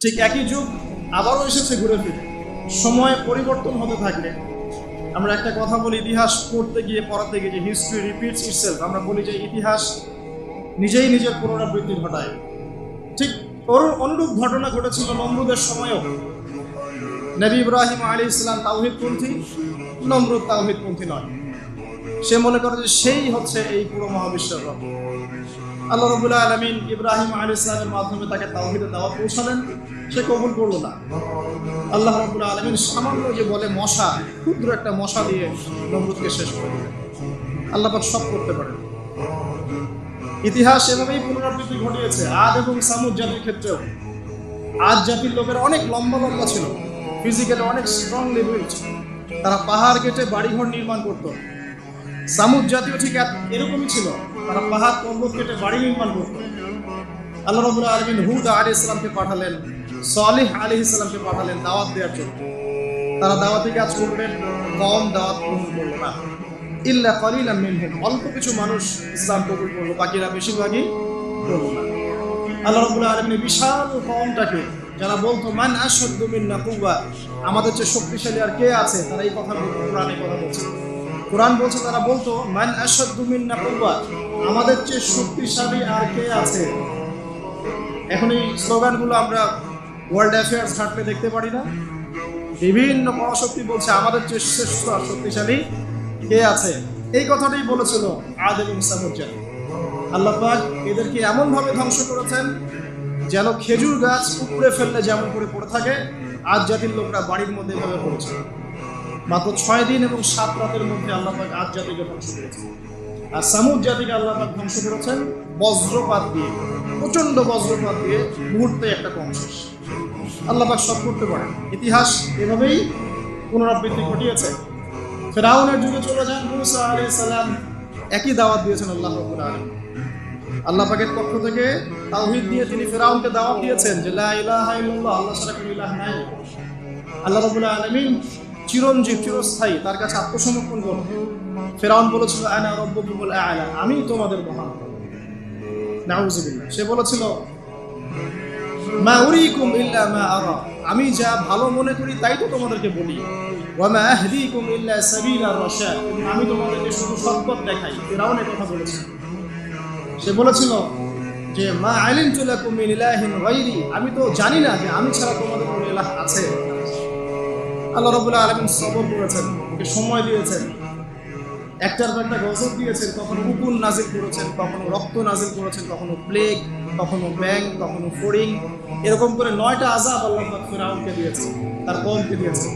ঠিক একই যুগ আবারও এসেছে ঘুরে ফিরে। সময় পরিবর্তন হতে থাকলে আমরা একটা কথা বলি, ইতিহাস পড়তে গিয়ে, পড়াতে গিয়ে যে হিস্ট্রি রিপিটস ইটসেলফ আমরা বলি যে ইতিহাস নিজেই নিজের পুনরাবৃত্তি ঘটায়। ঠিক ওর অনুরূপ ঘটনা ঘটেছিল নমরুদের সময়ও। নবী ইব্রাহিম আলী ইসলাম তাওহিদপন্থী, নমরুদ তাওহিদপন্থী নয়। সে মনে করে যে সেই হচ্ছে এই পুরো মহাবিশ্বের আল্লাহ রবুল্লাহ আলমিন ইব্রাহিম আলী ইসলামের মাধ্যমে তাকে তাওহিদে দাওয়া পৌঁছালেন। সে কবুল করল না। আল্লাহ রবুল্লাহ আলমিন সামান্য যে বলে মশা, ক্ষুদ্র একটা মশা দিয়ে নমরুদকে শেষ করে দিলেন। সব করতে পারেন। ইতিহাস এভাবেই পুনরাবৃত্তি ঘটিয়েছে। আদ এবং সামুদ জাতির ক্ষেত্রেও। আজ জাতির লোকেরা অনেক লম্বা লম্বা ছিল। ফিজিক্যালি অনেক স্ট্রংলি বিল্ড তারা পাহাড় কেটে বাড়িঘর নির্মাণ করত। সামুদ জাতীয় ঠিক এরকমই ছিল। তারা পাহাড় পর্বত কেটে বাড়ি নির্মাণ করত। আল্লাহ রবুল্লাহ আলমিন হুদ আলী ইসলামকে পাঠালেন, সালিহ আলী ইসলামকে পাঠালেন দাওয়াত দেওয়ার জন্য। তারা দাওয়াতি কাজ করলেন, কম দাওয়াত গ্রহণ করল না। ইল্লা কলিলা মিনহুম, অল্প কিছু মানুষ ইসলাম কবুল করল, বাকিরা বেশিরভাগই করল না। আল্লাহ রাব্বুল আলামিন বিশাল কওমটাকে যারা বলতো, মান আশাদ্দু মিন্না কুওয়া আমাদের যে শক্তিশালী আর কে আছে? তারা এই কথা কোরআনে কথা বলছে। কোরআন বলছে, তারা বলতো, মান আশাদ্দু মিন্না কুওয়া আমাদের চেয়ে শক্তিশালী আর কে আছে? এখন এই স্লোগানগুলো আমরা ওয়ার্ল্ড অ্যাফেয়ার্স ঘাটলে দেখতে পারি না। বিভিন্ন পরাশক্তি বলছে আমাদের চেয়ে শ্রেষ্ঠ আর শক্তিশালী কে আছে? এই কথাটাই বলেছিল আদ এবং সামুজ্জান আল্লাহ পাক এদেরকে এমনভাবে ধ্বংস করেছেন যেন খেজুর গাছ উপড়ে ফেললে যেমন করে পড়ে থাকে, আজ জাতির লোকরা বাড়ির মধ্যে এভাবে পড়েছে। মাত্র ছয় দিন এবং সাত রাতের মধ্যে আল্লাহ আজ জাতিকে ধ্বংস করেছেন। আর সামুদ জাতিকে আল্লাহ ধ্বংস করেছেন, বজ্রপাত দিয়ে প্রচণ্ড বজ্রপাত দিয়ে মুহূর্তে একটা শেষ আল্লাহ পাক সব করতে পারেন। ইতিহাস এভাবেই পুনরাবৃত্তি ঘটিয়েছে। ফেরাউনের যুগে চলে যান মুসা আলাইহিস সালাম, একই দাওয়াত দিয়েছেন আল্লাহ রাব্বুল আলামিন। আল্লাহ পাকের পক্ষ থেকে তাওহীদ দিয়ে তিনি ফেরাউনকে দাওয়াত দিয়েছেন যে, লা ইলাহা ইল্লাল্লাহ, আল্লাহ কোনো ইলাহ নাই। আল্লাহ রাব্বুল আলামিন চিরঞ্জীব, চিরস্থায়ী, তার কাছে আত্মসমর্পণ করুন ফেরাউন বলেছিল, আনা রব্বুকুমুল আ'লা, আমি তোমাদের মহান নাউজুবিল্লাহ। সে বলেছিল, মা উরিকুম ইল্লা মা আরা, আমি যা ভালো মনে করি তাই তো তোমাদেরকে বলি। ওয়া মা আহদিকুম ইল্লা সাবিলা রাশাদ আমি তোমাদেরকে শুধু সৎপথ দেখাই। ফিরাউন কথা বলেছে সে বলেছিল যে, মা আলিমতু লাকুম মিন ইলাহিন গায়রি, আমি তো জানি না যে আমি ছাড়া তোমাদের কোনো ইলাহ আছে। আল্লাহ রাব্বুল আলামিন সবর করেছেন, ওকে সময় দিয়েছেন। একটার পর একটা গজব দিয়েছেন, কখনো উকুন নাজিল করেছেন, কখনো রক্ত নাজিল করেছেন, কখনো প্লেগ কখনো ব্যাং কখনো ফড়িং এরকম করে নয়টা আজাব আল্লাহ ফেরাউনকে দিয়েছে তার কমকে দিয়েছে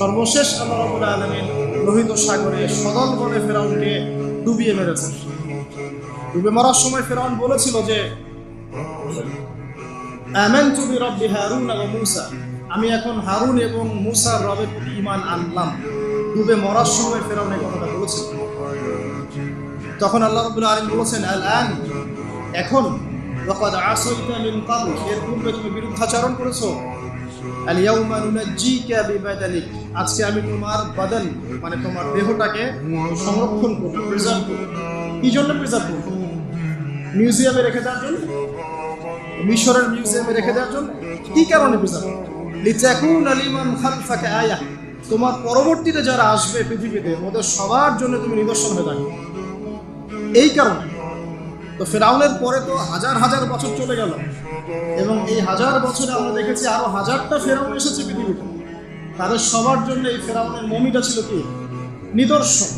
সর্বশেষ আল্লাহ রাব্বুল আলামিন লোহিত সাগরে সদল বলে ফেরাউনকে ডুবিয়ে মেরেছেন। ডুবে মরার সময় ফেরাউন বলেছিল যে আমানতু বিরাব্বি হারুন ওয়া মূসা। আমি এখন হারুন এবং মূসার রবের প্রতি ঈমান আনলাম। ডুবে মরার সময় ফেরাউন এই কথাটা বলেছিল তখন আল্লাহ রাব্বুল আলামিন বলেছেন, আল আন, এখন ওয়াকাদ আসাইতা মিন ক্বাবল এর পূর্বে তুমি বিরুদ্ধাচরণ করেছ। আল ইয়াউমা নুনাজ্জিকা বিবাদানিক, আজকে আমি তোমার বাদন মানে তোমার দেহটাকে সংরক্ষণ করব প্রিজার্ভ করব। কি জন্য প্রিজার্ভ করব? মিউজিয়ামে রেখে দেওয়ার জন্য? মিশরের মিউজিয়ামে রেখে দেওয়ার জন্য? কি কারণে প্রিজার্ভ লিতাকুন আলিমান খালফাকা আয়া তোমার পরবর্তীতে যারা আসবে পৃথিবীতে ওদের সবার জন্য তুমি নিদর্শন হয়ে থাকবে। এই কারণে তো ফেরাউনের পরে তো হাজার হাজার বছর চলে গেল। এবং এই হাজার বছরে আমরা দেখেছি আরও হাজারটা ফেরাউন এসেছে পৃথিবীতে। তাদের সবার জন্য এই ফেরাউনের মমিটা ছিল কি? নিদর্শন।